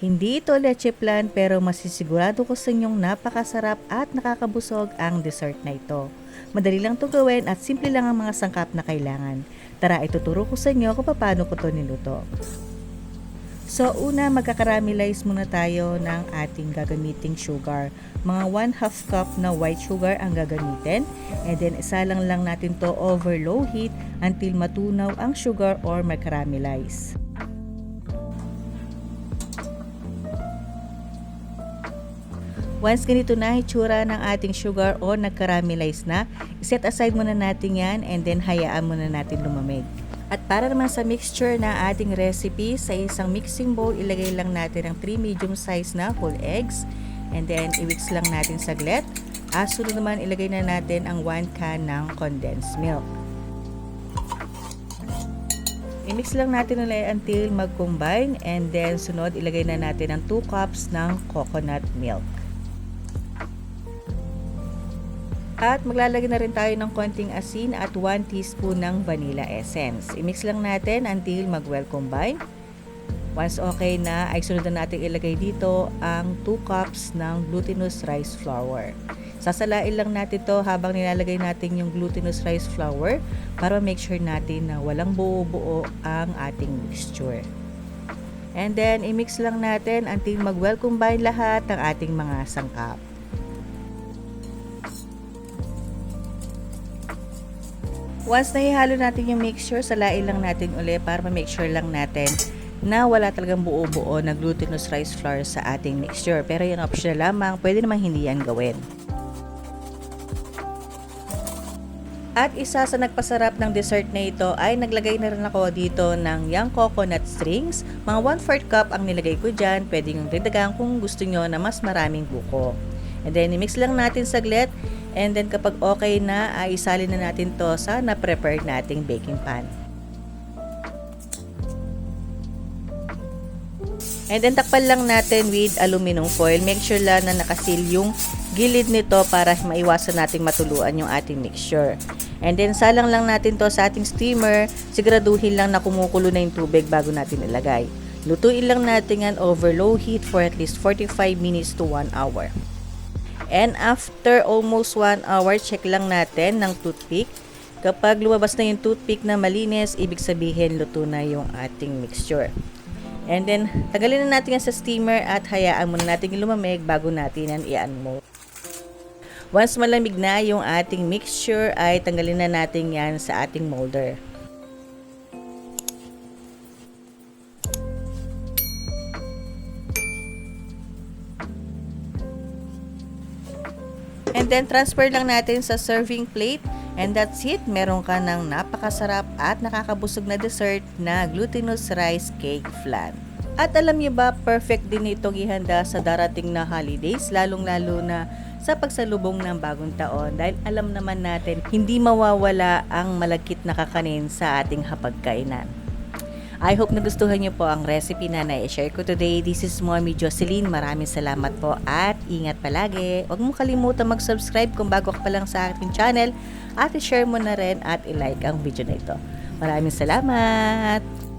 Hindi ito leche plan pero masisigurado ko sa inyong napakasarap at nakakabusog ang dessert na ito. Madali lang ito gawin at simple lang ang mga sangkap na kailangan. Tara, ituturo ko sa inyo kung paano ko ito niluto. So, una, magkakaramelize muna tayo ng ating gagamiting sugar. Mga 1 half cup na white sugar ang gagamitin. And then, isa lang lang natin to over low heat until matunaw ang sugar or magkaramelize. Once ganito na itsura ng ating sugar o nagkaramelize na, set aside muna natin yan and then hayaan muna natin lumamig. At para naman sa mixture na ating recipe, sa isang mixing bowl, ilagay lang natin ang 3 medium size na whole eggs. And then, i-mix lang natin saglit. At sunod naman, ilagay na natin ang 1 can ng condensed milk. I-mix lang natin ulit until mag-combine. And then, sunod, ilagay na natin ang 2 cups ng coconut milk. At maglalagay na rin tayo ng konting asin at 1 teaspoon ng vanilla essence. I-mix lang natin until mag-well combine. Once okay na, ay sunod na natin ilagay dito ang 2 cups ng glutinous rice flour. Sasalain lang natin to habang nilalagay natin yung glutinous rice flour para make sure natin na walang buo-buo ang ating mixture. And then, i-mix lang natin until mag-well combine lahat ng ating mga sangkap. Once nahihalo natin yung mixture, salain lang natin uli para ma-make sure lang natin na wala talagang buo-buo na glutinous rice flour sa ating mixture. Pero yan optional lamang, pwede namang hindi yan gawin. At isa sa nagpasarap ng dessert na ito ay naglagay na rin ako dito ng young coconut strings. Mga 1-4 cup ang nilagay ko dyan. Pwede yung dagdagan kung gusto nyo na mas maraming buko. And then, i-mix lang natin saglit. And then, kapag okay na, ay isalin na natin to sa na-prepare nating baking pan. And then, takpan lang natin with aluminum foil. Make sure lang na nakasil yung gilid nito para maiwasan nating matuluan yung ating mixture. And then, salang lang natin to sa ating steamer. Siguraduhin lang na kumukulo na yung tubig bago natin ilagay. Lutuin lang natin yan over low heat for at least 45 minutes to 1 hour. And after almost 1 hour, check lang natin ng toothpick. Kapag lumabas na yung toothpick na malinis, ibig sabihin luto na yung ating mixture. And then, tagalin na natin yan sa steamer at hayaan muna natin lumamig bago natin yan i-unmold. Once malamig na yung ating mixture, ay tanggalin na natin yan sa ating molder. Then, transfer lang natin sa serving plate. And that's it. Meron ka ng napakasarap at nakakabusog na dessert na glutinous rice cake flan. At alam niyo ba, perfect din itong ihanda sa darating na holidays, lalong-lalo na sa pagsalubong ng bagong taon dahil alam naman natin hindi mawawala ang malagkit na kakanin sa ating hapagkainan. I hope nagustuhan niyo po ang recipe na na-share ko today. This is Mommy Jocelyn. Maraming salamat po at ingat palagi. Huwag mo kalimutan mag-subscribe kung bago ka pa lang sa ating channel at i-share mo na rin at i-like ang video na ito. Maraming salamat!